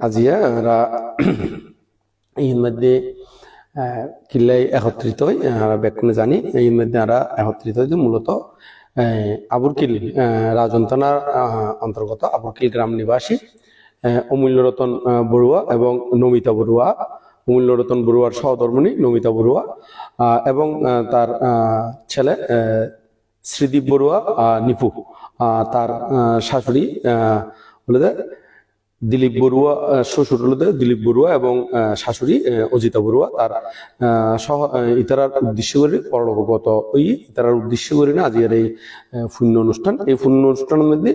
আজিয়া এরা এর মধ্যে কিল্লাই একত্রিত হই আমরা ব্যাকুনে জানি এর মধ্যে আমরা একত্রিত হই যে মূলত আবুরকিল আহ, রাজন থানার আহ, অন্তর্গত আবুরকিল গ্রাম নিবাসী অমূল্য রতন বড়ুয়া এবং নমিতা বড়ুয়া অমূল্য রতন বড়ুয়ার সহধর্মিণী নমিতা বড়ুয়া এবং তার ছেলে শ্রীদীপ বড়ুয়া নিপু তার শাশুড়ি যে দিলীপ বড়ুয়া শ্বশুর দিলীপ বড়ুয়া এবং শাশুড়ি অজিতা বড়ুয়া। তার সহ ইতারার উদ্দেশ্য করে পরলোকগত ওই ইতারার উদ্দেশ্য করে না, আজকের এই পুণ্য অনুষ্ঠান। এই পুণ্য অনুষ্ঠানের মধ্যে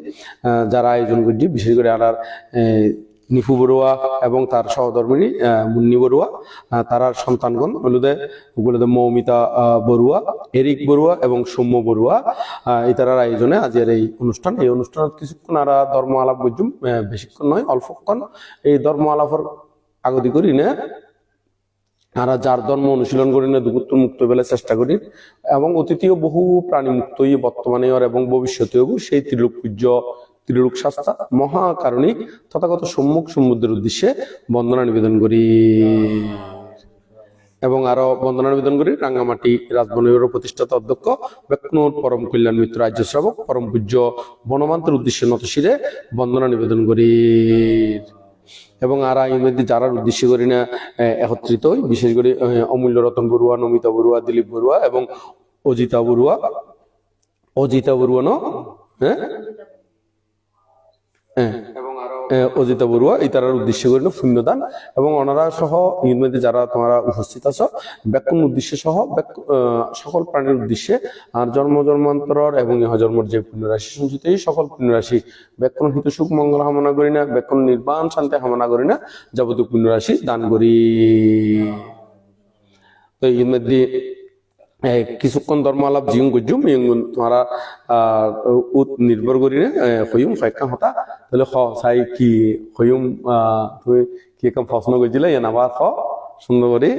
যারা আয়োজন করছি, বিশেষ করে আর নিপু বড়ুয়া এবং তার সহধর্মিণী আহ, মুন্নি বড়ুয়া তারার সন্তানগণ হলুদে ওগুলোতে মৌমিতা বড়ুয়া এরিক বড়ুয়া এবং সৌম্য বড়ুয়া ইতারার আয়োজনে আজকের এই অনুষ্ঠান। এই অনুষ্ঠানত কিছুক্ষণ আর ধর্ম আলাপ বুঝুম বেশিক্ষণ নয় অল্পক্ষণ। এই ধর্ম আলাপের আগতি করি না আর যার ধর্ম অনুশীলন করি না দুপুত্র মুক্ত বেলে চেষ্টা করি এবং অতীতীয় বহু প্রাণী মুক্তই বর্তমানে এবং ভবিষ্যতেও সেই ত্রিলোক পূজ্য ত্রিলোক শাস্তা মহাকারণিক তথাগত সম্মুখ সমুদ্রের উদ্দেশ্যে বন্দনা নিবেদন করি। এবং আরও বন্দনা নিবেদন করি, রাঙ্গামাটি রাজবনের প্রতিষ্ঠাতা অধ্যক্ষ, বেকনুর পরম কল্যাণ মিত্র রাজ্য শ্রাবক, পরম পূজ্য বনমান্তের উদ্দেশ্যে নতশিরে বন্দনা নিবেদন করি। এবং আর এই মধ্যে যারা উদ্দেশ্য করি না একত্রিত বিশেষ করে অমূল্য রতন বড়ুয়া, নমিতা বড়ুয়া, দিলীপ বড়ুয়া এবং অজিতা বড়ুয়া অজিতা বড়ুয়া ন হ্যাঁ? অজিতা বড়ুয়া এই তারার উদ্দেশ্য করে পুণ্যদান এবং ওনারা সহ এর যারা তোমরা উপস্থিত আছো ব্যাকুণ উদ্দেশ্য সহ সকল প্রাণীর উদ্দেশ্যে আর জন্ম জন্মান্তর এবং ইহ জন্মর যে পুণ্যরাশি সঞ্চিত এই সকল পুণ্যরাশি ব্যাকুণ হিত সুখ মঙ্গল কামনা করি না ব্যাকুণ নির্বাণ শান্তি কামনা করি না যাবতীয় পুণ্যরাশি দান করি। তো এ, কিছুক্ষণ ধর্ম আলাপ জিং গুজুম, ইয়ং তোমারা উত নির্ভর করি হইম ফাইকা হতা। তাহলে খ চাই কি হইম তুমি কি কাম প্রশ্ন করছিলে ইয়ান আবার খ, সুন্দর করে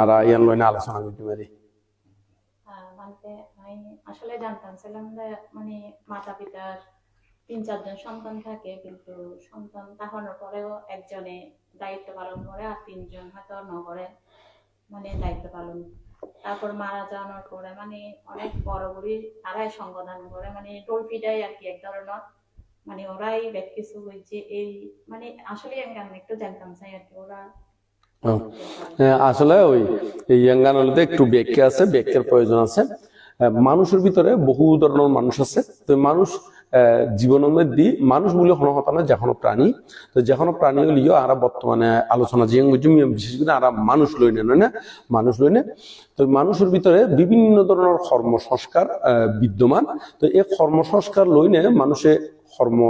আর ইয়ান লইনে আলোচনা করতে পারি আসলে জানতাম ছিলাম যে মানে মাতা পিতার তিন, চারজন সন্তান থাকে, কিন্তু সন্তান তাহানোর পরেও একজনে দায়িত্ব পালন করে আর তিনজন হয়তো নগরে মানে দায়িত্ব পালন তারপর মারা যাওয়ার পরে মানে অনেক বড় বুড়ি তারাই সঙ্গদান করে মানে টোলপিটাই আর কি এক ধরনের। মানে ওরাই ব্যাক কিছু হয়েছে এই মানে আসলে আমি একটু জানতাম চাই আর কি ওরা হ্যাঁ, আসলে ওই ইয়াঙ্গানলিতে একটু ব্যাখ্যা আছে ব্যাখ্যার প্রয়োজন আছে। মানুষের ভিতরে বহু ধরনের মানুষ আছে। তো মানুষ মধ্যে মানুষ বলে কোনো কথা না, যে কোনো প্রাণী। তো যে কোনো প্রাণী হলিও আর বর্তমানে আলোচনা যে বিশেষ করে আর মানুষ লই না? মানুষ লই তো মানুষের ভিতরে বিভিন্ন ধরনের কর্ম সংস্কার বিদ্যমান। তো এই কর্ম সংস্কার লই নে মানুষে কর্ম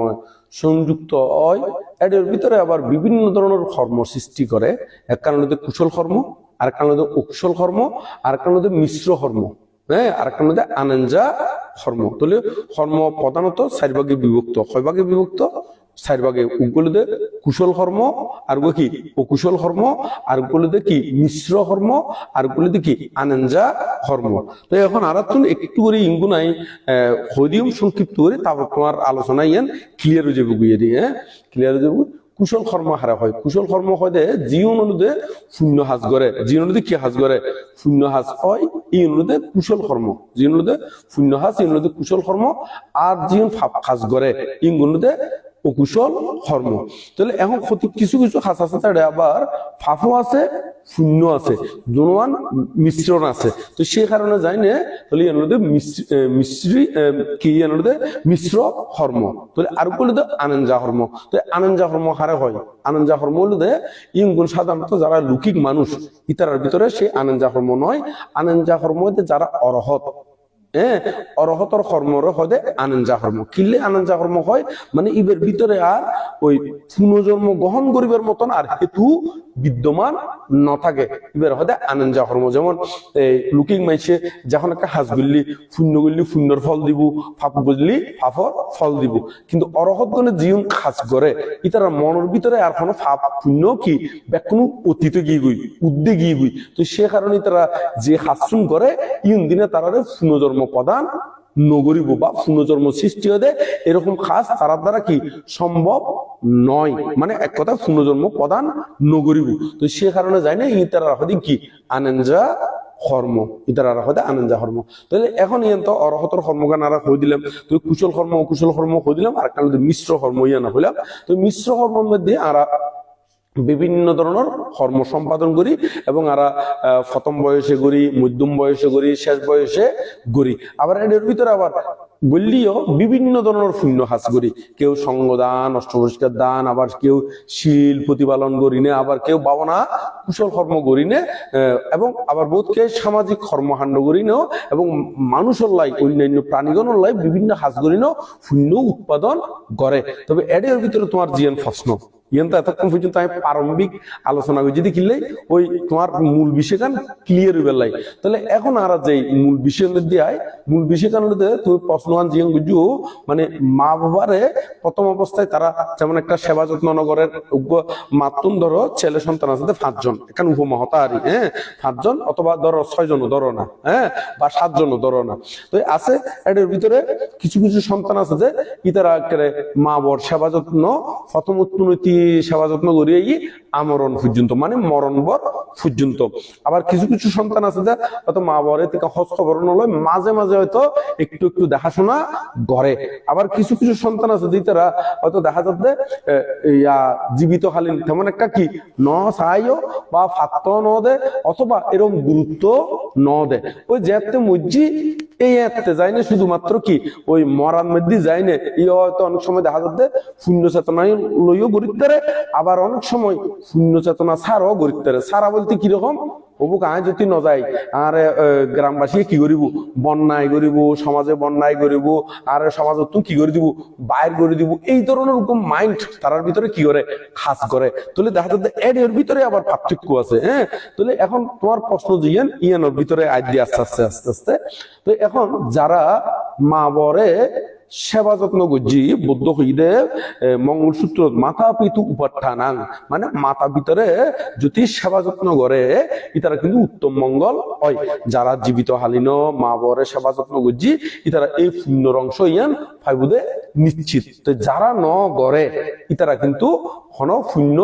সংযুক্ত হয়। এর ভিতরে আবার বিভিন্ন ধরনের কর্ম সৃষ্টি করে। এক কারণ কুশল কর্ম আর কারণ অকুশল কর্ম আর কারণ মিশ্র কর্ম। হ্যাঁ আর কারণ হচ্ছে আনন্দা কর্ম তাহলে কর্ম প্রধানত চার ভাগে বিভক্ত। কয় ভাগে বিভক্ত চার ভাগে উগুলোতে কুশল কর্ম আর কি? অকুশল কর্ম আর গুলোতে কি? মিশ্র কর্ম আর গুলোতে কি? আনন্দা কর্ম তো এখন আর একটু করে ইঙ্গু নাই হরিয়ম সংক্ষিপ্ত করে তারপর তোমার আলোচনা ইয়ান ক্লিয়ার হয়ে যাবে গুইয়ে দিয়ে হ্যাঁ ক্লিয়ার হয়ে যাবে কুশল কর্ম হারা হয়। কুশল কর্ম হয় যি অনুরোধে শূন্য হাজ করে যি অনুরোধে কি হাজ করে শূন্য হাজ হয় এই অনুরোধে কুশল কর্ম যি অনুরোধে শূন্য হাজ এই অনুরোধে কুশল কর্ম আর যি ফাপ হাজ করে এই অনুরোধে অকুশল কর্ম তাহলে এখন ক্ষতি কিছু কিছু হাস আছে তার আবার ফাফও আছে, শূন্য আছে জনওয়ান মিশ্রণ আছে। তো সেই কারণে যাই না তাহলে মধ্যে মিশ্রি- কি মধ্যে মিশ্র কর্ম তাহলে আর করলে আনন্দা কর্ম তো আনন্দা কর্ম হারে হয়? আনন্দা কর্ম হলে ইঙ্গুন সাধারণত যারা লৌকিক মানুষ ইতারার ভিতরে সেই আনন্দা কর্ম নয় আনন্দা হইতে যারা অরহত হ্যাঁ অরহতর কর্মর হদে আনন্দা কর্ম। কিনলে আনন্দা কর্ম হয় মানে ইবের ভিতরে আর ওই পুনর্জন্ম গ্রহণ করিবার মতন আর হেতু বিদ্যমান ন থাকে ইবের হদে আনন্দা কর্ম যেমন, এই লুকিং মাইছে, যখন একটা হাজ গুললি শূন্য গুললি শূন্যর ফল দিব, ফাপ গুললি ফাফর ফল দিব। কিন্তু অরহত গণে জীবন খাস করে ইতার মনের ভিতরে আর কোনো ফাপ পুণ্য কি, বা কোনো অতীতে গিয়ে গই উদ্দে গিয়ে গই তো সে কারণে তারা যে হাসুন করে ইন দিনে তারা পুনর্জন্ম প্রদান নগরিব বা পুনর্জন্ম সৃষ্টি হতে এরকম খাস তার দ্বারা কি সম্ভব নয়। মানে এক কথা পুনর্জন্ম প্রদান নগরিব। তো সে কারণে যায় না, ইতারা হদিন কি? আনন্দা কর্ম ইতারা রাখতে আনন্দা কর্ম তাহলে এখন ইয়ান তো অরহতর আর হয়ে দিলাম? তো কুশল কর্ম অকুশল কর্ম হয়ে দিলাম? আর কারণ মিশ্র কর্ম ইয়া না হইলাম। তো মিশ্র কর্মের মধ্যে আর বিভিন্ন ধরনের কর্ম সম্পাদন করি এবং আরা প্রথম বয়সে করি, মধ্যম বয়সে করি, শেষ বয়সে করি। আবার এর ভিতরে আবার বললিও বিভিন্ন ধরনের পুণ্য হাস করি। কেউ সঙ্গদান, অষ্টপরিষ্কার দান, আবার কেউ শিল প্রতিপালন করি নে, আবার কেউ বাবনা, কুশল কর্ম করি নে এবং আবার বোধকে সামাজিক কর্মকাণ্ড করি নেও, এবং মানুষের লাই, অন্যান্য প্রাণীগণের লাই বিভিন্ন হাস করি নেও, পুণ্য উৎপাদন করে। তবে এর ভিতরে তোমার জিয়ান প্রশ্ন। এতক্ষণ পর্যন্ত আমি প্রারম্ভিক আলোচনা যদি কিনলেই ওই তোমার মূল ক্লিয়ার তাহলে এখন আর যেই মূল বিষয় মূল তুমি মানে মা বাবারে প্রথম অবস্থায় তারা যেমন একটা সেবা যত্ন নগরের মাতুন ধরো ছেলে সন্তান আছে পাঁচজন এখানে উপমহতা আর হ্যাঁ? পাঁচজন অথবা ধরো ছয়জন, ধরো না হ্যাঁ? বা সাতজন, ধরো না। তো আছে এটার ভিতরে কিছু কিছু সন্তান আছে যে, ইতারা মা বর সেবা যত্ন, প্রথম উন্নতি সেবা যত্ন করিয়ে আমরণ পর্যন্ত মানে মরণ বর পর্যন্ত। আবার কিছু কিছু সন্তান আছে যে, হয়তো মা বরে থেকে হস্তবরণ লয়, মাঝে মাঝে হয়তো একটু একটু দেখাশোনা করে। আবার কিছু কিছু সন্তান আছে যে, তারা হয়তো দেখা যাচ্ছে ইয়া জীবিতকালীন, তেমন একটা কি, ন সাহায্য বা ফাত্ত ন দে অথবা এরকম গুরুত্ব ন দে ওই যেতে মজ্জি, এই এতে যায় না শুধুমাত্র কি, ওই মরার মধ্যে যায় না এই হয়তো অনেক সময় দেখা যাচ্ছে, শূন্য চেতনায় লইও গরিতারে আবার অনেক সময় শূন্য চেতনা ছাড়ও গরিতারে ছাড়া বলতে কীরকম অবুক আয় যদি নযায় আর এ, গ্রামবাসী কি করিব? বন্যায় করিব সমাজে বন্যায় করিব আর সমাজে তুমি কি করে দিব? বাইর করে দিব। এই ধরনের রকম মাইন্ড তার ভিতরে কি করে? খাস করে। তাহলে দেখা যাচ্ছে এর ভিতরে আবার পার্থক্য আছে হ্যাঁ? তাহলে এখন তোমার প্রশ্ন জিয়ান ইয়ানোর ভিতরে আজ দিয়ে আস্তে আস্তে আস্তে আস্তে তো এখন যারা মা বরে সেবা যত্ন করছি বৌদ্ধ হইদে মঙ্গলসূত্র মাথা পিতু উপাঠানাং মানে মাথা ভিতরে যদি সেবা যত্ন করে, ইতারা কিন্তু উত্তম মঙ্গল হয়। যারা জীবিত হালিন, মা বরে সেবা যত্ন করছি, ইতারা এই পুণ্যর অংশ ইয়ান ফাইবুদে নিশ্চিত। যারা ন গড়ে ইতারা কিন্তু হন পুণ্য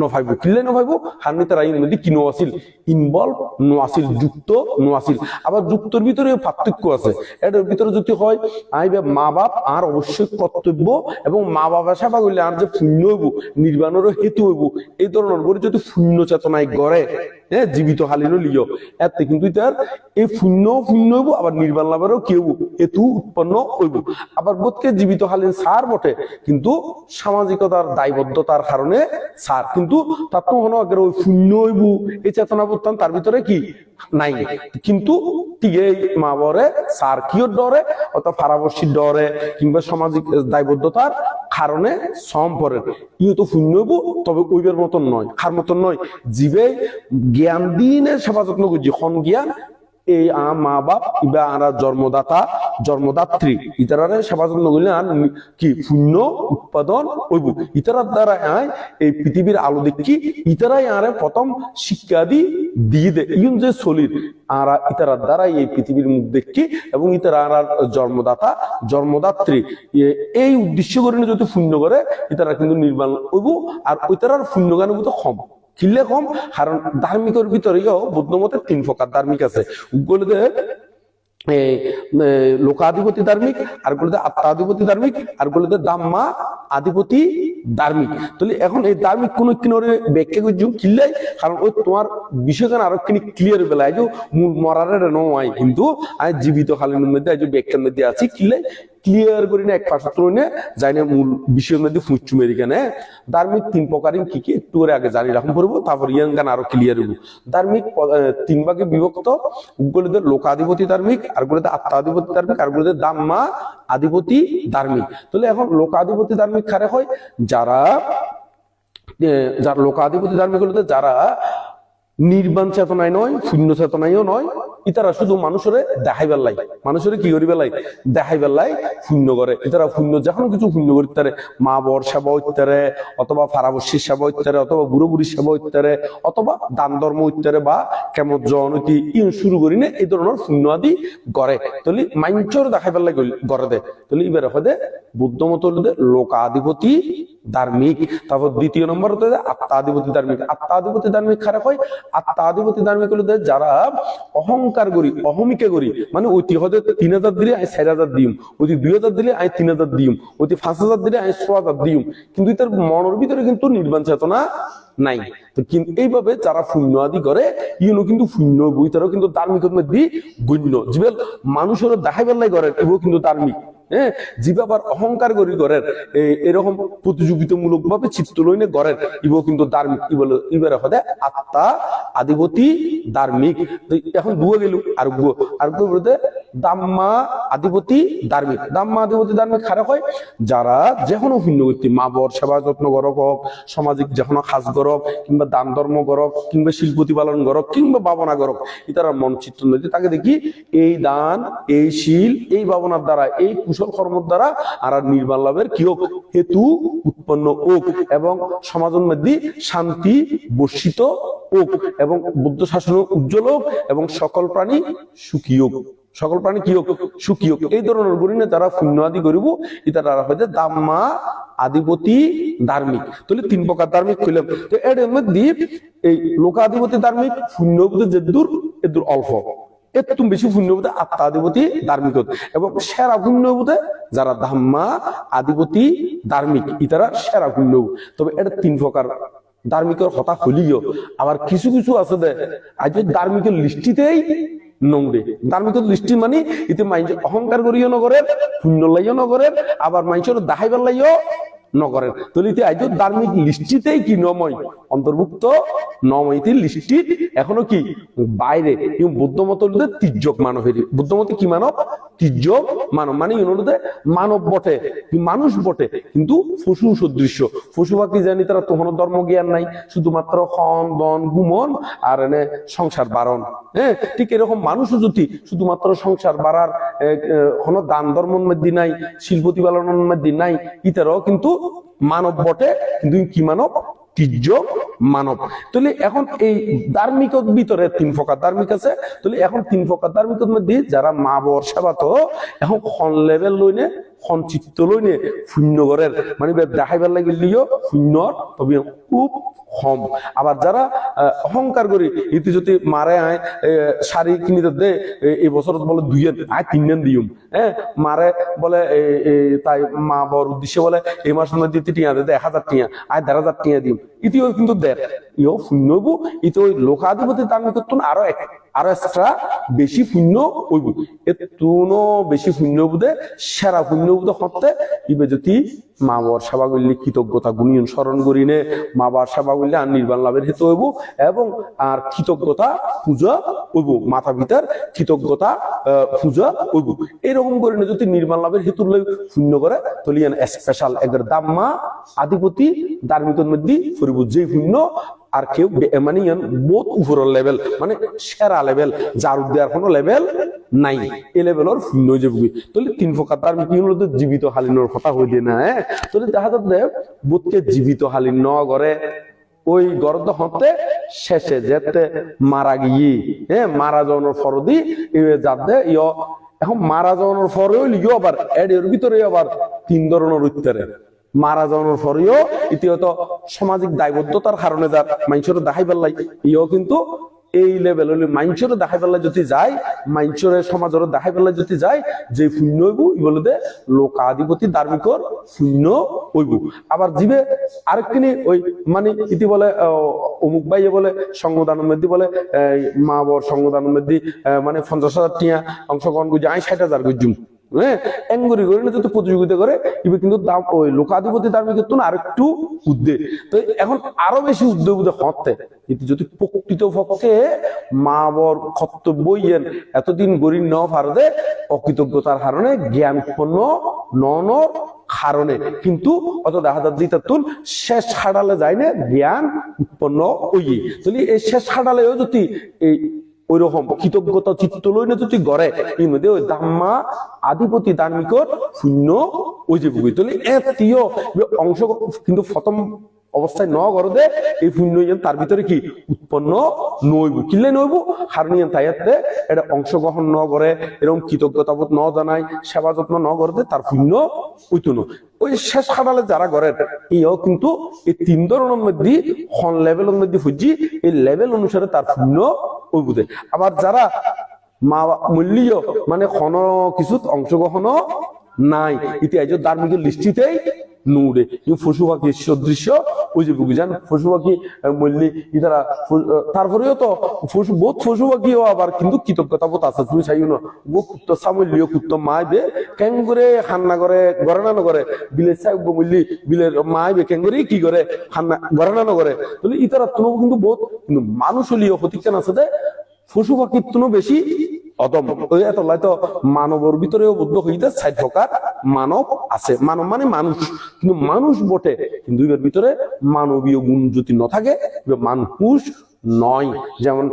নভাইব কিনলে নভাইব? হারনি তারা মধ্যে কি আছিল। ইনভলভ নোয়াছিল যুক্ত নোয়াছিল আবার যুক্তর ভিতরে পার্থক্য আছে। এটার ভিতরে যদি হয়, আইবে মা বাপ আর অবশ্যই কর্তব্য এবং মা বাবা সেবা করলে আর যে পুণ্য হইব, নির্বাণেরও হেতু হইব, এই ধরনের যদি শূন্য চেতনায় গড়ে হ্যাঁ জীবিত হালিনও লিও। এতে কিন্তু তার এই শূন্য শূন্য হইব, আবার নির্বাণ লাভেরও কি হইব? হেতু উৎপন্ন হইব। আবার বোধকে জীবিত হালিন সার বটে, কিন্তু সামাজিকতার দায়বদ্ধতার কারণে সার। কিন্তু তার তো মনে হয় ওই শূন্য হইব, এই চেতনা বোধতাম তার ভিতরে কি? নাই। কিন্তু এই মা বরে সার কিয়র ডরে? অত ফারাবর্ষীর ডরে, কিংবা সামাজিক দায়বদ্ধতার কারণে সম্পরের ইউ তো হইব তবে ওইবের মতন নয়। খার মতন নয়? জীবে জ্ঞান দিনে সেবা যত্ন করছি। খন জ্ঞান এই মা বাপ ইবা আরা জন্মদাতা, জন্মদাত্রী, ইতারারে সেবা যত্ন আর কি পুণ্য উৎপাদন হইব? ইতারার দ্বারা আয় এই পৃথিবীর আলো দেখি, ইতারাই আরে প্রথম শিক্ষা দি দিয়ে দে। ইউন যে চলির আরা ইতারার দ্বারা এই পৃথিবীর মুখ দেখি এবং ইতারা আর জন্মদাতা, জন্মদাত্রী। এই উদ্দেশ্য করে যদি পুণ্য করে, ইতারা কিন্তু নির্মাণ হইব আর ওইতারার পুণ্য গান কম কিনলে কম? কারণ ধার্মিকের বৌদ্ধ মতে তিন প্রকার ধার্মিক আছে। এ, লোকাধিপতি ধার্মিক আর গুলোতে আত্মাধিপতি ধার্মিক আর গুলোতে দাম্মা আধিপতি ধার্মিক। তাহলে এখন এই ধার্মিক কোন কিনরে ব্যাখ্যা করছি কিনলে কারণ ওই তোমার বিষয়খানে আরও কিনি ক্লিয়ার বেলা আজ মূল মরারের নয় কিন্তু আমি জীবিত কালীনের মধ্যে ব্যাখ্যার মধ্যে আছি কিনলে ক্লিয়ার করি না, এক পাশে নিয়ে যাই না মূল বিষয়ের মধ্যে ফুঁচু মেরি কেন। ধার্মিক তিন প্রকারই কি কি, একটু করে আগে জানি রাখুন পড়ব, তারপর ইয়ান গান আরও ক্লিয়ার হইব। ধার্মিক তিন ভাগে বিভক্ত, গুলোতে লোকাধিপতি ধার্মিক, আর গুলোতে আত্মাধিপতি ধার্মিক, আর গুলোতে দাম্মা আধিপতি ধার্মিক। তাহলে এখন লোকাধিপতি ধার্মিক কারে হয়? যারা যারা লোকাধিপতি ধার্মিক যারা নির্বাণ চেতনায় নয়, শূন্য চেতনায়ও নয় ইতারা শুধু মানুষের দেখাই বেলাই মানুষের কি করি বেলাই দেখাই বেলাই শূন্য করে। ইতারা শূন্য, যখন কিছু শূন্য করতে মা বর সেবা ইত্যারে অথবা ফারাবস্যির সেবা ইত্যারে অথবা বুড়ো বুড়ির সেবা ইত্যারে অথবা দান ধর্ম ইত্যারে বা কেমন জনতি ইন শুরু করি না, এই ধরনের শূন্য আদি করে। তাহলে মাইঞ্চর দেখাই বেলাই করে দে। তাহলে এবার হদে বুদ্ধ মত লোকাধিপতি ধার্মিক। তারপর দ্বিতীয় নম্বর হতে আত্মাধিপতি ধার্মিক। আত্মাধিপতি ধার্মিক খারাপ হয় আত্মাধিপতি ধার্মিক হলে যারা অহংকার করি, অহমিকে করি। মানে ওই হতে তিন হাজার দিলে আমি চার হাজার দিম ওই দুই হাজার দিলে আমি তিন হাজার দিম ওই পাঁচ হাজার দিলে আমি ছ হাজার দিম। কিন্তু তার মনের ভিতরে কিন্তু নির্বাণ চেতনা নাই। তো কিন্তু এইভাবে যারা শূন্য আদি করে, ইউনো কিন্তু শূন্য বই তারাও কিন্তু ধার্মিক মধ্যে গণ্য। যে মানুষের দেখাই বেলাই করে এগুলো কিন্তু ধার্মিক। হ্যাঁ জীব আবার অহংকার করি গড়ের এরকম প্রতিযোগিতামূলক ভাবে চিত্ত লইনে গড়ের, ইবো কিন্তু ধার্মিক, কি বলে, ইবারে হদে, আত্মা আধিপতি ধার্মিক। এখন বুয়ে গেল, আর বুয়ো, আর বলতে দাম্মা আধিপতি ধার্মিক দাম্মা আধিপতি ধার্মিক খারাপ হয় যারা যে কোনো ভিন্ন ব্যক্তি মা বর, সেবা যত্ন গরক হোক সামাজিক যে কোনো সাজ গরক, কিংবা দান ধর্ম গরক, কিংবা শিল্পতি পালন গরক, কিংবা ভাবনা গরক ইতারা মন চিত্র নদী তাকে দেখি এই দান, এই শিল, এই ভাবনার দ্বারা, এই কুশল কর্মর দ্বারা আর নির্বাণ লাভের কি হোক? হেতু উৎপন্ন হোক এবং সমাজের মধ্যে শান্তি বর্ষিত হোক এবং বুদ্ধ শাসন উজ্জ্বল হোক এবং সকল প্রাণী সুখী হোক। সকল প্রাণী কি হোক, সুখী হোক। এই ধরনের গরিনে যারা আদি করিব ইতারা হয়তো দাম্মা আধিপতি ধার্মিক। তাহলে তিন প্রকার ধার্মিক কইলাম তো এর মধ্যে এই লোকাধিপতি ধার্মিক শূন্য যে দূর, এ দূর অল্প। একটু বেশি পুণ্যবোধে আত্মাধিপতি ধার্মিক এবং সেরা পুণ্যবোধে যারা ধাম্মা আধিপতি ধার্মিক, ইতারা সেরা পুণ্য তবে এটা তিন প্রকার ধার্মিকের হতা হলিও আবার কিছু কিছু আছে দে, আজ ধার্মিকের লিস্টিতেই নোংরে। মধ্যে দৃষ্টি মানে ইতে মাইজ অহংকার করিও নগরের, পুণ্য লাইও নগরের, আবার মাইজর দাহাইবার লাইও নগরের। তলিতে আজ ধার্মিক লিস্টিতেই কি নময় অন্তর্ভুক্ত নময়তি লিস্টি এখনও কি? বাইরে। বৌদ্ধ মত তির্যক মানব হেরি বুদ্ধ মতে কি মানব? তির্যক মানব। মানে ইউনোতে মানব বটে। মানুষ বটে। কিন্তু পশু সদৃশ্য। পশু পাখি জানি তারা তখন ধর্ম জ্ঞান নাই। শুধুমাত্র হন দন গুমন আর এনে সংসার বারণ। হ্যাঁ? ঠিক এরকম মানুষও যদি শুধুমাত্র সংসার বাড়ার কোনো দান ধর্মের মধ্যে নাই শিল্পতি পালনের মধ্যে নাই, ইতারাও কিন্তু মানব বটে, কিন্তু কি মানব? তীর্য মানব। তাহলে এখন এই ধার্মিকর ভিতরে তিন প্রকার ধার্মিক আছে। তাহলে এখন তিন প্রকার ধার্মিকর মধ্যে যারা মা বর সেবা তো, এখন খন লেভেল লইনে খন চিত্ত লইনে শূন্য ঘরের মানে দেখাইবার লাগিলেও শূন্য, তবে খুব কম। আবার যারা অহংকার করি, ইতি যদি মারে আয় শাড়ি কিনিতে দে এই বছর বলে দুই আয় তিন দিউম। হ্যাঁ মারে বলে তাই মা বর উদ্দেশ্যে বলে, এই মাস মধ্যে দিতে টিয়া দে এক হাজার টিয়া আয় দেড় হাজার টিয়া দিম ইতিও কিন্তু দেড় ইও শূন্যবু ইতি ওই লোকাধিপতি দান করতো আরও এক। আরও এক্সট্রা বেশি শূন্য হইব। এতুনো বেশি শূন্য বুধে সেরা শূন্য বুধে হতে ইবে যদি মা বাবার সেবা করলে কৃতজ্ঞতা গুণিয়ন স্মরণ করিনে মা বাবার সেবা করলে আর নির্বাণ লাভের হেতু হইব এবং আর কৃতজ্ঞতা পূজা হইব, মাথা পিতার কৃতজ্ঞতা পূজা হইব। এরকম করিনে যদি নির্বাণ লাভের হেতু লই শূন্য করে তলিয়ান স্পেশাল একবার দাম্মা, আধিপতি ধার্মিকের মধ্যে ফুরিব যে শূন্য আর কেউ মানে বহুত উপরের লেভেল মানে সেরা লেভেল যার দেওয়ার কোনো লেভেল নাই। এই লেভেলের হয়ে যাবি তাহলে তিন প্রকার তার কি হলো তো জীবিত হালিনের কথা হই দিয়ে না হ্যাঁ তাহলে দেখা যাচ্ছে বোধকে জীবিত হালিন ন করে ওই গরদ হতে শেষে যেতে মারা গিয়ে হ্যাঁ মারা যাওয়ানোর ফরদি যাতে ইয়, এখন মারা যাওয়ানোর পরেও লিও আবার এর ভিতরে আবার তিন ধরনের উত্তরে। মারা যাওয়ার পরেও ইতিহত সামাজিক দায়বদ্ধতার কারণে যার মাইনসরে দেখাই পেলাই ইও কিন্তু এই লেভেল হলে মাইনসরে দেখাই পেলাই যদি যায় মাইনসরে সমাজের দেখাই পেলাই যদি যায়, যে শূন্য হইব বলে দে, লোকাধিপতি ধার্মিকর শূন্য হইব। আবার জীবে আরেকখানি ওই মানে ইতি বলে অমুক ভাইয়ে বলে সংবিধানের মধ্যে বলে মা বর সংবিধানের মধ্যে মানে পঞ্চাশ হাজার টিয়া অংশগ্রহণ করছে আই ষাট হাজার করছুম হ্যাঁ? প্রতিযোগিতা করে। কিন্তু দাম, ওই লোকাধিপতি কিন্তু উদ্যোগ তো এখন আরও বেশি উদ্যোগ হতে কিন্তু যদি প্রকৃত পক্ষে মা বর এতদিন গরিব ন ভারতে অকৃতজ্ঞতার কারণে জ্ঞান উৎপন্ন নন কারণে, কিন্তু অত দেখা যাচ্ছে তুল শেষ হাডালে যায় না জ্ঞান উৎপন্ন ওই। তাহলে এই শেষ হাডালেও যদি এই ওই রকম কৃতজ্ঞতা চিত্ত লই না যদি গড়ে এর মধ্যে ওই দাম্মা আধিপতি ধার্মিকর শূন্য ওই যে ভুগি তাহলে এতীয় অংশ কিন্তু প্রথম অবস্থায় ন গরদে এই পুণ্য তার ভিতরে কি? উৎপন্ন নইব কিনলে নইব কারণ ইয়ান তাইয়াতে এটা অংশগ্রহণ ন করে, এরকম কৃতজ্ঞতাবোধ ন জানাই, সেবা যত্ন ন করতে তার পুণ্য উইতো ন ওই শেষ খাটালে যারা করে ইও কিন্তু এই তিন ধরনের মধ্যে, হন লেভেলের মধ্যে ফুজি, এই লেভেল অনুসারে তার পুণ্য ওই বুঝে আবার যারা মা মূল্য মানে কোন কিছুত অংশগ্রহণ নাই ইতিহাস ধার্মিকের লিস্টিতেই নুড়ে কিন্তু পশু পাখি সদৃশ্য, ওই যে বুঝান পশু পাখি মল্লি ইতারা তারপরেও তো পশু, বহুত পশু পাখিও আবার কিন্তু কৃতজ্ঞতা বোধ আছে, তুমি চাইও না? ও কুত্ত সামল্য কুত্ত মাই বে কেন করে খান্না করে গড়ে না করে বিলের চাই মল্লি, বিলের মাই বে কেন করে কি করে, খান্না গড়ে না করে তাহলে ইতারা তুমি কিন্তু বহুত, কিন্তু মানুষ হলিও প্রতিষ্ঠান আছে দে পশু পাখির তুনো বেশি অদম। হয়তো মানবর ভিতরেও বুদ্ধ হইতে মানব আছে। মানব মানে মানুষ। কিন্তু মানুষ বটে। কিন্তু এর ভিতরে মানবীয় গুণ যদি ন থাকে মানুষ নয়। যেমন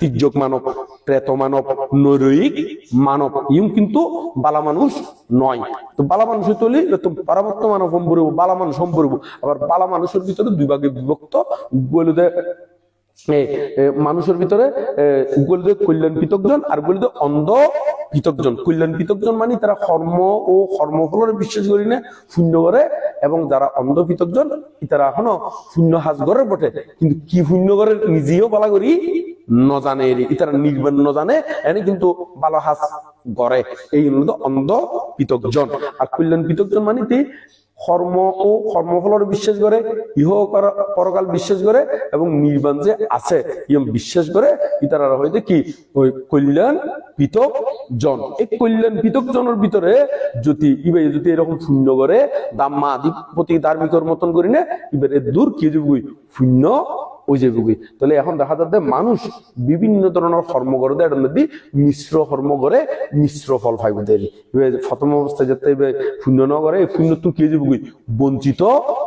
তির্যক মানব প্রেত মানব নৈরিক মানব ইম কিন্তু বালা মানুষ নয়। তো বালা মানুষ তৈরি তো পারাবত্য মানব সম্পর্ক বালা মানুষ সম্পর্ক আবার বালা মানুষের ভিতরে দুই ভাগে বিভক্ত। বলে মানুষের ভিতরে কল্যাণ পৃথকজন আর বলতে অন্ধ পৃথকজন। কল্যাণ পৃথকজন মানে তারা কর্ম ও কর্মফলের বিশ্বাস করি না, শূন্য করে এবং যারা অন্ধ পৃথকজন, তারা এখনও শূন্য হাজ করে বটে। কিন্তু কি শূন্য করে নিজেও বলা করি নজানে ইতারা নির্বাণ নজানে, এনে কিন্তু ভালো হাজ গড়ে এই অন্ধ পৃথকজন। আর কল্যাণ পৃথকজন মানে কর্ম ও কর্মফলের বিশ্বাস করে, ইহ পরকাল বিশ্বাস করে এবং নির্বাণ যে আছে, ইয়ম বিশ্বাস করে, ইতারা হইতে কি? ওই কল্যাণ পৃথক জন। এই কল্যাণ পৃথক জনের ভিতরে যদি ইবে যদি এরকম শূন্য করে দাম্মা আদিপতি ধার্মিকর মতন করি না এবারে দূর কি শূন্য ওই যে বুগি তাহলে এখন দেখা যাচ্ছে মানুষ বিভিন্ন ধরনের কর্ম করে দেয় মধ্যে মিশ্র কর্ম করে মিশ্র ফল পাইব দেরি। প্রথম অবস্থায় যাতে এবার শূন্য ন করে শূন্য তো কে যে বুগি বঞ্চিত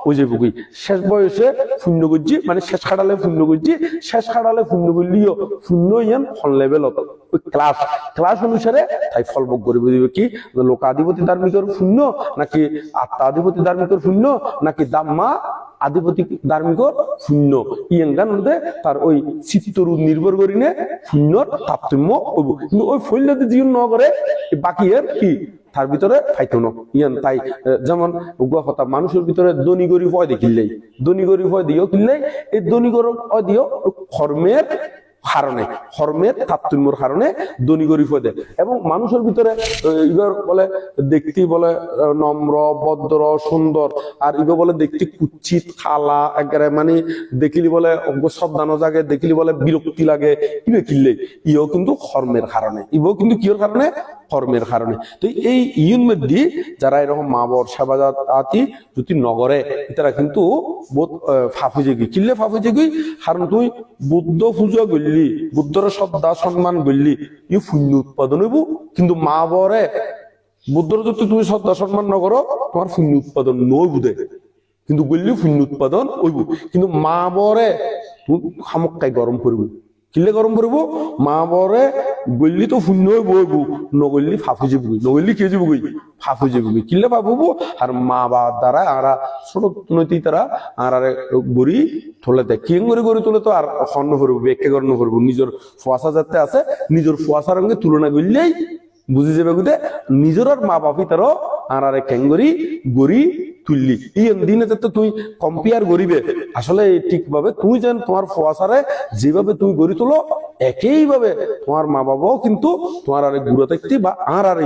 ওই যে বুগি শেষ বয়সে শূন্য করছি মানে শেষ খাটালে শূন্য করছি, শেষ খাটালে শূন্য করলিও শূন্য ইয়ান ফল লেভেলত ওই ক্লাস ক্লাস অনুসারে তাই ফল ভোগ করিব দিবে কি? লোকাধিপতি ধার্মিকর শূন্য নাকি আত্মাধিপতি ধার্মিকর শূন্য নাকি দাম্মা আধিপতি ধার্মিক শূন্য। ইয়ান মধ্যে তার ওই চিত্তর নির্ভর করি নে শূন্যর তারতম্য হইব। কিন্তু ওই ফৈল্যতে জীবন ন করে বাকি এর কি? তার ভিতরে ফাইতন। ইয়ান তাই যেমন কথা, মানুষের ভিতরে দনি গরিব হয় দেখিলেই দনি গরিব হয় দিও কিনলেই এই দনি গরিব হয় দিও কর্মের কারণে হর্মের তারতম্যর কারণে ধনী গরিব হয়ে এবং মানুষের ভিতরে ইগর বলে দেখতে বলে নম্র, ভদ্র, সুন্দর, আর ইগো বলে দেখতে কুচ্ছিত, খালা, একেবারে মানে দেখিলি বলে শ্রদ্ধানো জাগে, দেখিলি বলে বিরক্তি লাগে ইবে কিনলে ইও কিন্তু হর্মের কারণে ইবো কিন্তু কিয়র কারণে কর্মের কারণে। তো এই ইউন মধ্যে যারা এরকম মা বর সেবা আতি যদি নগরে, তারা কিন্তু বহুত কিনলে ফাফু যেগি কারণ তুই বুদ্ধ পূজা করলি, বুদ্ধর শ্রদ্ধা, সম্মান করলি ই পুণ্য উৎপাদন হইব। কিন্তু মা বরে বুদ্ধর যদি তুমি শ্রদ্ধা, সম্মান নকরো তোমার পুণ্য উৎপাদন নই বুধে কিন্তু গল্লি পুণ্য উৎপাদন হইব। কিন্তু মা বরে তুমি খামকাই গরম করবি। কিলে গরম করব? মা বরে গল্লি তো শূন্য বইব নগল্লি ফাফু যাবগৈ নগল্লি কে যাবগৈ ফাফু যাবগৈ কিলে ফাফুব আর মা বাবার দ্বারা, আরা ছোট নৈতিক তারা আর গড়ি তোলে দেয় কেন করে গড়ি তোলে তো আর খন্ন করব, ব্যাখ্যা কর্ণ করব। নিজের ফুয়াশা যাতে আছে, নিজের ফুয়াশার রঙে তুলনা করলেই বুঝি যাবে গুদে নিজের মা বাপি তারও, আর আরে কেঙ্গরি গড়ি তুললি। এই দিনে তো তুই কম্পেয়ার করিবে, আসলে ঠিকভাবে তুই যেন তোমার ফোয়াশারে যেভাবে তুমি গড়ি তোলো, একইভাবে তোমার মা বাবাও কিন্তু তোমার আরে গুড়া থাকতে বা আর আর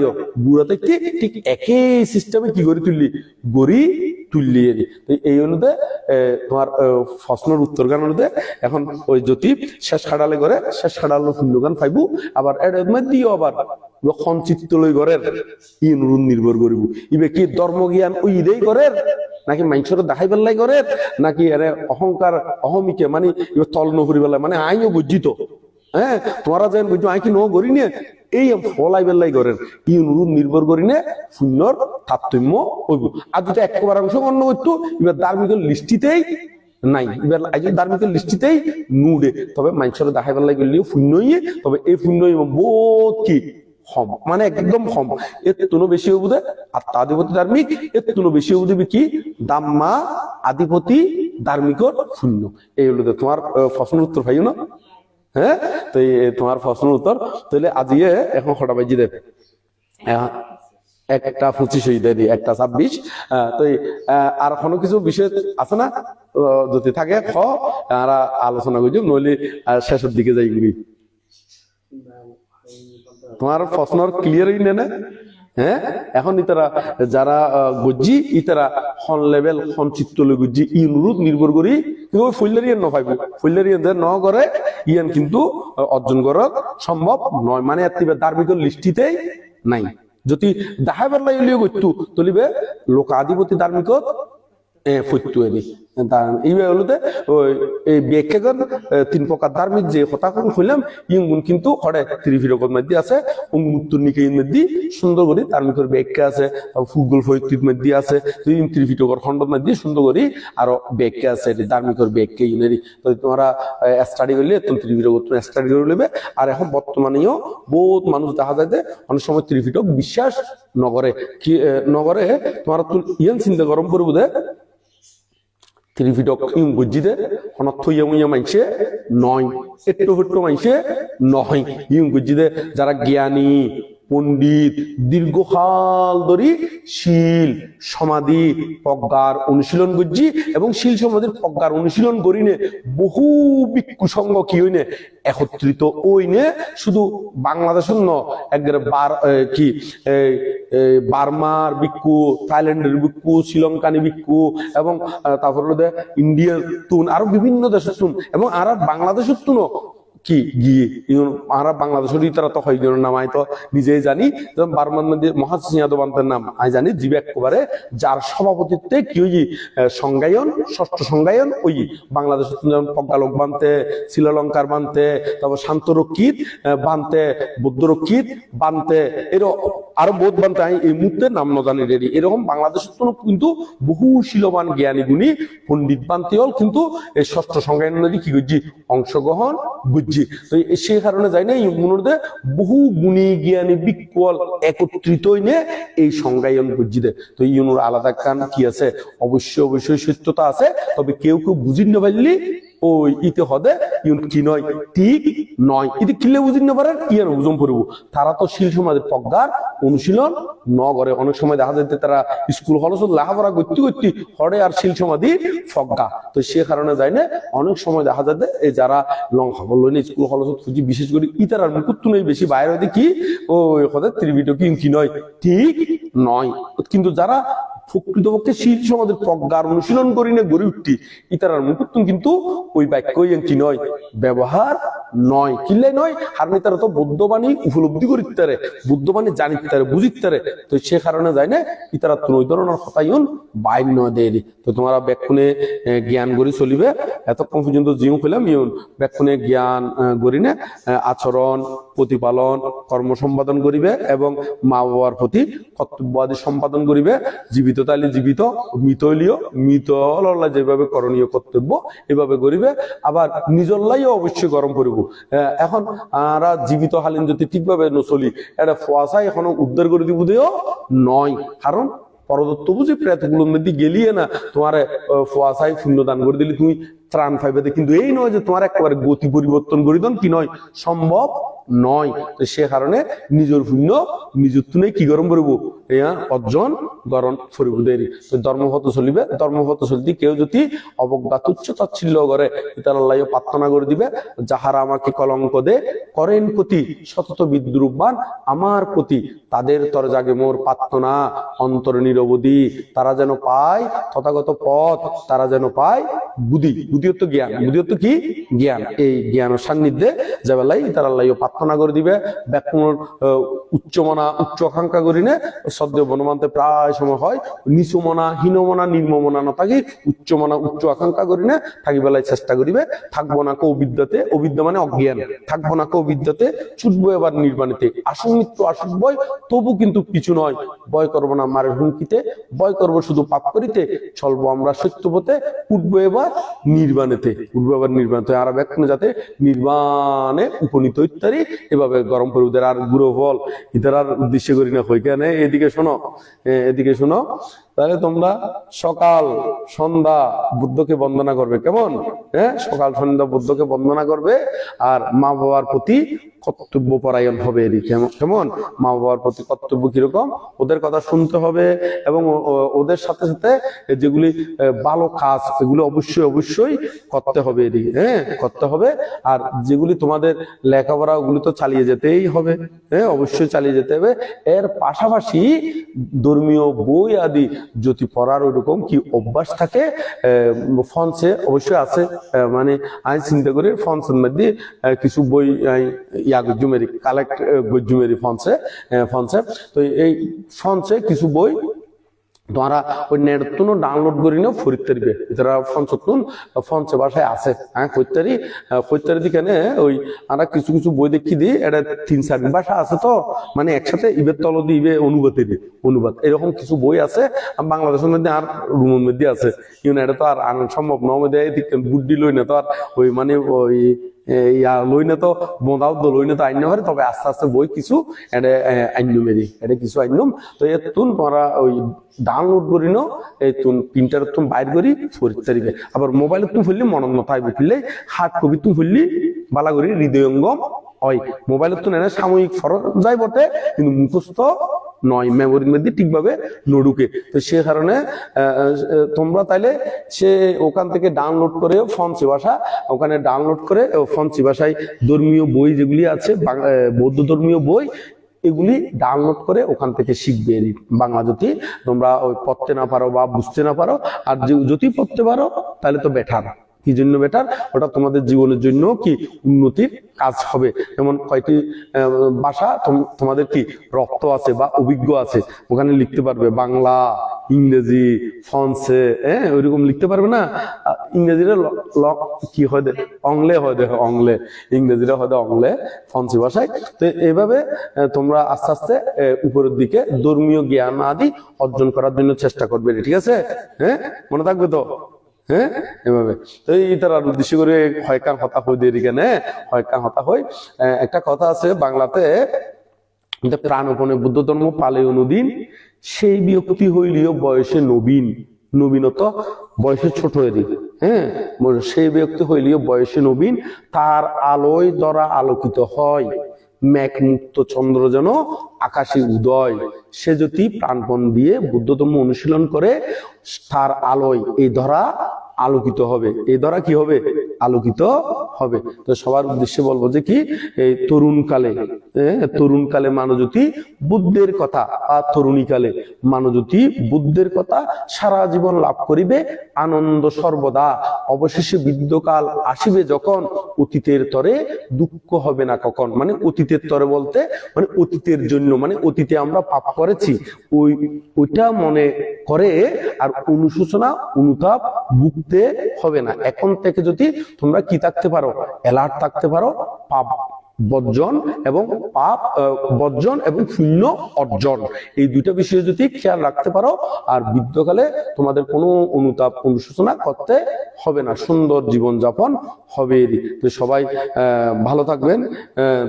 গুড়া থাকতে ঠিক একই সিস্টেমে কি গড়ি তুললি? গড়ি তুললি। এই অনুদে তোমার ফসলের উত্তর গান অনুদে, এখন ওই জ্যোতি শেষ খাড়ালে করে, শেষ খাড়ালো শূন্য গান পাইবো আবার এর মধ্যেও আবার সঞ্চিত লই ঘরের, ই নুরুন নির্ভর করিব। ইবে কি ধর্ম জ্ঞান ওই ইদেই নাকি মাংসর দেখাই পেলাই ঘরের? নাকি এরে অহংকার অহমিকে মানে তল নকরি পেলাই মানে আইও বুঝিত হ্যাঁ? তোমরা যেন বুঝছ আই কি ন করি এই ফলাই বেলাই করেন ই অনুরূপ নির্ভর করি নে, শূন্যর তারতম্য হইব। আর যদি একবার করতো এবার ধার্মিক নাই। এবার আজ ধার্মিকের লিস্টিতেই নুডে। তবে মানুষের দেখাইবার লাগে গেলেও শূন্যই। তবে এই শূন্যই বহুত কি? হম মানে একদম হম এর তুনো বেশি হবু দে আত্মাধিপতি ধার্মিক, এর তুলো বেশি হবু দিবি কি? দাম্মা আধিপতি ধার্মিকর শূন্য। এই হলো তোমার প্রশ্নের উত্তর পাইও না? হ্যাঁ? তো তোমার প্রশ্নের উত্তর। তাহলে আজকে এখন কটা বাজি দেব? একটা পঁচিশ হয়ে দেয় একটা ছাব্বিশ। তো আর কোনো কিছু বিষয় আছে না? যদি থাকে, খ আর আলোচনা করছি নইলে শেষের দিকে যাই তোমার প্রশ্ন ক্লিয়ার হই না? হ্যাঁ এখন ইতারা যারা গজ্জি, ইতারা হন লেভেল হন চিত্তলে গজ্জি, ই অনুরোধ নির্ভর করি ওই ফুল্লারিয়ান ন পাইব ফুল্লারিয়ান ন করে ইয়ান কিন্তু অর্জন করা সম্ভব নয়। মানে এর ধার্মিক লিস্টিতেই নাই। যদি দেখাবার লাগিলেও করতো তলিবে লোক আধিপতি ধার্মিকত ফৈত্য এনি এইভাবে হলোতে ওই, এই তিন প্রকার ধার্মিক যে হইলাম কিন্তু হরে মধ্যে আছে উন্মুক্ত নিকে মধ্যে সুন্দর করে ধার্মিকের ব্যাখ্যা আছে ফুগল ফৈত্রির মধ্যে আছে ত্রিভিটকর খণ্ডর মধ্যে সুন্দর করে আরও ব্যাখ্যা আছে ধার্মিকের ব্যাখ্যা ইউনেরি। তো তোমরা স্টাডি করলে তুমি স্টাডি করে আর এখন বর্তমানেও বহুত মানুষ দেখা যায় যে, অনেক সময় ত্রিভিটক বিশ্বাস নগরে। কি নগরে তোমার ইয়ান চিন্তা গরম করব দে ত্রিভিডক ইম গজ্জিদের হনথ ইয়ম ইয়ম মাইছে নয় একটু হট্টু মাইছে নয়। ইম বুঝিদে যারা জ্ঞানী পণ্ডিত দীর্ঘকাল ধরি শীল, সমাধি, প্রজ্ঞার অনুশীলন করছি এবং শীল, সমাধির প্রজ্ঞার অনুশীলন করিনে বহু সঙ্গ কি হইনে? একত্রিত ওইনে শুধু বাংলাদেশের ন একবারে বার কি বার্মার ভিক্ষু, থাইল্যান্ডের ভিক্ষু, শ্রীলঙ্কানি ভিক্ষু এবং তারপর ইন্ডিয়ার তুন, আরও বিভিন্ন দেশের তুন এবং আর বাংলাদেশের তুনও কি গিয়ে আর বাংলাদেশের তারা তো হয় নাম আমি তো নিজেই জানি বার্মার মধ্যে মহাসিং যাদবান্তের নাম আমি জানি জীব একেবারে যার সভাপতিত্বে কি ওই সংজ্ঞায়ন ষষ্ঠ সংজ্ঞায়ন ওই বাংলাদেশের যেমন প্রজ্ঞালোক বানতে শ্রীলঙ্কার বানতে তারপর শান্তরক্ষিত আহ, বানতে বৌদ্ধরক্ষিত বানতে এর আরও বোধ বানতে আমি এই মুহূর্তে নাম ন জানি রেডি। এরকম বাংলাদেশের কিন্তু বহু শিলবান জ্ঞানী গুণী পণ্ডিত বান্তিও কিন্তু এই ষষ্ঠ সংজ্ঞায়ন নদী কি করছি অংশগ্রহণ বুঝছি তো সেই কারণে যাই না এই মনোরদে বহু গুণী জ্ঞানী বিকল একত্রিত হইনে এই সংজ্ঞায়ন বুঝি দে। তো ইউনুর আলাদা কান কি আছে? অবশ্যই অবশ্যই সত্যতা আছে, তবে কেউ কেউ বুঝি না পারলি ওই ইতে হদে ইউন কি নয়? ঠিক নয়। ইতি কিলে বুঝি না পারেন ইয়ার বুঝন পড়ব। তারা তো শিল সমাজের প্রজ্ঞার অনুশীলন ন করে অনেক সময় দেখা যাচ্ছে তারা স্কুল হলস লেখাপড়া করতে করতে হরে আর শিল সমাধি প্রজ্ঞা তো সে কারণে যায় না, অনেক সময় দেখা যাচ্ছে এই যারা লং খবর লইনে স্কুল হলস খুঁজি বিশেষ করে ইতার আর মুকুত্তু নেই বেশি বাইরে কি? ও হদে ত্রিবিট কি নয়? ঠিক নয়। কিন্তু যারা প্রকৃতপক্ষে শীল সমাজের প্রজ্ঞার অনুশীলন করি না গড়ে উঠতি। ইতারার মুকুত্তুন কিন্তু ওই বাক্য কি নয়, ব্যবহার নয়, কিল্লাই নয় আর তারা তো বৌদ্ধবাণী উপলব্ধি করিতে পারে বুদ্ধবাণী জানিতে পারে বুঝিতে পারে তো সে কারণে যায় না ইতারা তো ওই ধরনের হতাইন বাইর নয় দেয় তো তোমরা ব্যাকুনে জ্ঞান গড়ি চলিবে। এতক্ষণ পর্যন্ত জিও পেলাম ইউন ব্যাকুনে জ্ঞান গড়ি না আচরণ প্রতিপালন কর্ম সম্পাদন করিবে এবং মা বাবার প্রতি কর্তব্য আদি সম্পাদন করিবে। জীবিত তাইলে জীবিত মৃত হইলেও মৃত যেভাবে করণীয় কর্তব্য, এভাবে করিবে। আবার নিজর লাইও অবশ্যই গরম করিব। এখন আরা জীবিত হালিন যদি ঠিকভাবে নচলি, এটা ফোয়াশা এখনও উদ্ধার করে দিব দিও নয়। কারণ পরদত্ত বুঝি প্রেতগুলোর মধ্যে গেলিয়ে না, তোমার ফোয়াশাই শূন্য দান করে দিলে, তুমি ত্রাণ পাইবে কিন্তু এই নয় যে তোমার একেবারে গতি পরিবর্তন করি দন কি নয়? সম্ভব নয়। সে কারণে নিজের শূন্য নিজের তুনে কি গরম করব? অর্জন দেরি। ধর্মপথ চলিবে ধর্মপথ চলতে কেউ যদি অবজ্ঞা তুচ্ছ তাচ্ছিল্য করে তার আল্লাহ প্রার্থনা করে দিবে, যাহারা আমাকে কলঙ্ক দে, করেন প্রতি সতত বিদ্রুপবান আমার প্রতি। তাদের তর জাগে মোর প্রার্থনা, অন্তর নিরবধি, তারা যেন পায় তথাগত পথ, তারা যেন পায় বুদ্ধি। বুদ্ধিত্ব জ্ঞান। বুদ্ধিত্ব কি? জ্ঞান। এই জ্ঞান সান্নিধ্যে যাবেলাই তারা আল্লাহ প্রার্থনা করে দিবে ব্যাকুণ উচ্চমনা, উচ্চ আকাঙ্ক্ষা করি শ্রদ্ধেয় বনমান্তে প্রায় সময় হয়। নিচুমনা, হীনমনা নির্মমনা না থাকি উচ্চমনা, উচ্চ আকাঙ্ক্ষা করি না থাকি বেলায় চেষ্টা করিবে। থাকব না কো বিদ্যাতে, অবিদ্যা মানে অজ্ঞান। থাকব না কো বিদ্যাতে, ছুটবো এবার নির্বাণীতে। আসুন মৃত্যু আসুক ভয় তবু কিন্তু কিছু নয়। ভয় করব না মারের হুমকিতে ভয় করব শুধু পাপ করিতে, চলবো আমরা সত্যপথে, উঠবো এবার নির্বাণেতে। উঠবো এবার নির্বাণতে, আর ব্যাখ্যান যাতে নির্বাণে উপনীত ইত্যাদি এভাবে গরম করে ওদের আর গুঁড়ো ফল ইতার আর উদ্দেশ্য করি না। হইখানে এদিকে শোনো এদিকে শোনো। তাহলে তোমরা সকাল সন্ধ্যা বুদ্ধকে বন্দনা করবে, কেমন? হ্যাঁ সকাল সন্ধ্যা বুদ্ধকে বন্দনা করবে আর মা বাবার প্রতি কর্তব্য পরায়ণ হবে এদিকে। কেমন- মা বাবার প্রতি কর্তব্য কীরকম? ওদের কথা শুনতে হবে এবং ওদের সাথে সাথে যেগুলি ভালো কাজ, এগুলো অবশ্যই অবশ্যই করতে হবে এদিকে হ্যাঁ করতে হবে। আর যেগুলি তোমাদের লেখাপড়া, ওগুলি তো চালিয়ে যেতেই হবে হ্যাঁ অবশ্যই চালিয়ে যেতে হবে। এর পাশাপাশি ধর্মীয় বই আদি যদি পড়ার ওরকম কি অভ্যাস থাকে ফন্সে অবশ্যই আছে মানে আমি চিন্তা করি ফন্সের মধ্যে কিছু বই ইয়া গজ্জুমেরি কালেক্ট গজ্জুমেরি ফন্সে ফন্সে তো এই ফন্সে কিছু বই তোমরা ওই নেট তুনো ডাউনলোড করি নিও, ফরিদ তারিবে। এটারা ফঞ্চতুন ফঞ্চে ভাষায় আছে হ্যাঁ ফরিদারি ফরিদারি দিকে ওই আমরা কিছু কিছু বই দেখি দিই। এটা তিন, চার ভাষা আছে তো মানে একসাথে ইবের তল দিয়ে ইবে অনুবাদের অনুবাদ। এরকম কিছু বই আছে বাংলাদেশের মধ্যে আর রুমের মধ্যে আছে। ইউন এটা তো আর সম্ভব নয় বুদ্ধি লই না তো আর ওই মানে ওই ইয়া লই তো তো লইনে তো আইন পারে তবে আস্তে আস্তে বই কিছু এটা আইনুম এদি এটা কিছু আইনুম তো তুন তোমরা ওই ডাউনলোড করি নো, এই তুন প্রিন্টার তুমি বাইর করি আবার মোবাইলে তুমি ফুললি মনন নথাইবে ফুললে হার্ড কপি তুমি ফুললি বালা করি হৃদয়ঙ্গম হয়। মোবাইলে তো নেনে সাময়িক ফরজ যায় বটে, কিন্তু মুখস্থ নয় মেমোরির মধ্যে ঠিকভাবে নড়ুকে। তো সে কারণে তোমরা তাইলে সে ওখান থেকে ডাউনলোড করে ফন্সি ভাষা ওখানে ডাউনলোড করে ফন্সি ভাষায় ধর্মীয় বই যেগুলি আছে বৌদ্ধ ধর্মীয় বই, এগুলি ডাউনলোড করে ওখান থেকে শিখবে বাংলা যদি তোমরা ওই পড়তে না পারো বা বুঝতে না পারো, আর যদি পড়তে পারো তাহলে তো বেটার কি জন্য বেটার ওটা তোমাদের জীবনের জন্য কি উন্নতির কাজ হবে। যেমন কয়টি ভাষা তোমাদের কি রক্ত আছে বা অভিজ্ঞ আছে, ওখানে লিখতে পারবে বাংলা, ইংরেজি, ফ্রান্সে হ্যাঁ ওইরকম লিখতে পারবে না? ল- কি হয় অংলে হয় দেখো অংলে। ইংরেজিরা হয় অংলে, ফ্রান্সি ভাষায়। তো এইভাবে তোমরা আস্তে আস্তে উপরের দিকে ধর্মীয় জ্ঞান আদি অর্জন করার জন্য চেষ্টা করবে ঠিক আছে? হ্যাঁ? মনে থাকবে তো? হ্যাঁ? এভাবে। তো এই তার আর উদ্দেশ্য করে হয়কান হতা হই দিয়ে এখানে হয়কান হতা হই। একটা কথা আছে বাংলাতে প্রাণপণে বুদ্ধ ধর্ম পালে অনুদিন, সেই ব্যক্তি হইলিও বয়সে নবীন। নবীনত বয়সে ছোট এদিক হ্যাঁ? সেই ব্যক্তি হইলিও বয়সে নবীন, তার আলোয় দ্বারা আলোকিত হয়। মেঘ মুক্ত চন্দ্র যেন আকাশে উদয়। সে যদি প্রাণপণ দিয়ে বুদ্ধ ধর্ম অনুশীলন করে, তার আলোয় এই ধরা আলোকিত হবে। এই দ্বারা কি হবে? আলোকিত হবে। তো সবার উদ্দেশ্যে বলব যে কি, এই তরুণ কালে তরুণ কালে মানজ্যোতি বুদ্ধের কথা, আর তরুণী কালে মানজ্যোতি বুদ্ধের কথা সারা জীবন লাভ করিবে, আনন্দ সর্বদা। অবশেষে বিদ্যকাল আসিবে যখন, অতীতের তরে দুঃখ হবে না কখন? মানে অতীতের তরে বলতে মানে অতীতের জন্য মানে অতীতে আমরা পাপ করেছি। ওই, ওইটা মনে করে আর অনুশোচনা, অনুতাপ ভুগতে হবে না। এখন থেকে যদি তোমরা কি থাকতে পারো অ্যালার্ট থাকতে পারো পাপ বর্জন এবং পাপ বর্জন এবং শূন্য অর্জন। এই দুইটা বিষয়ে যদি খেয়াল রাখতে পারো, আর বৃদ্ধকালে তোমাদের কোনো অনুতাপ, অনুশোচনা করতে হবে না। সুন্দর জীবন যাপন হবে তো সবাই ভালো থাকবেন।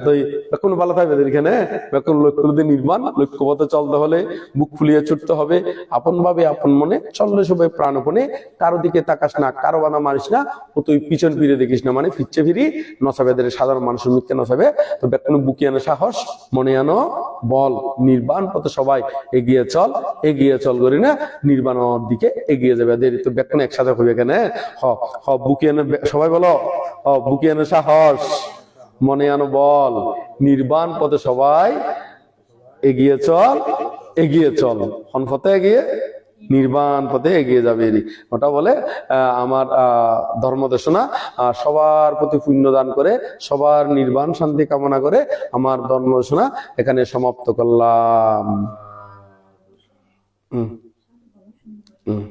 তো এখন ভালো থাকবে এখানে এখন লক্ষ্য দিয়ে নির্মাণ, লক্ষ্যপথে চলতে হলে বুক ফুলিয়ে ছুটতে হবে। আপন ভাবে, আপন মনে, চললে সবাই প্রাণপণে কারও দিকে তাকাস না, কারও বাধা মানিস না ও তুই পিছন ফিরে দেখিস না। মানে ফিরছে ফিরি, নসাবেদের সাধারণ মানুষের মুখকে নসাবে তো বেকনো বুকি আনো সাহস, মনে আনো, বল, নির্বাণ পথে সবাই এগিয়ে চল এগিয়ে চল করি না, নির্বাণের দিকে এগিয়ে যাবে। দেরি, তো বেকনো একসাথে হইবে কেন হ হ বুকি আনো সবাই বলো, হ বুকি আনো সাহস, মনে আনো বল, নির্বাণ পথে সবাই এগিয়ে চল এগিয়ে চল। হন পথে এগিয়ে নির্বাণ পথে এগিয়ে যাবে এরই ওটা বলে আমার আহ, ধর্ম আহ, সবার প্রতি পুণ্য দান করে সবার নির্বাণ শান্তি কামনা করে আমার ধর্মদেশনা এখানে সমাপ্ত করলাম। হম হুম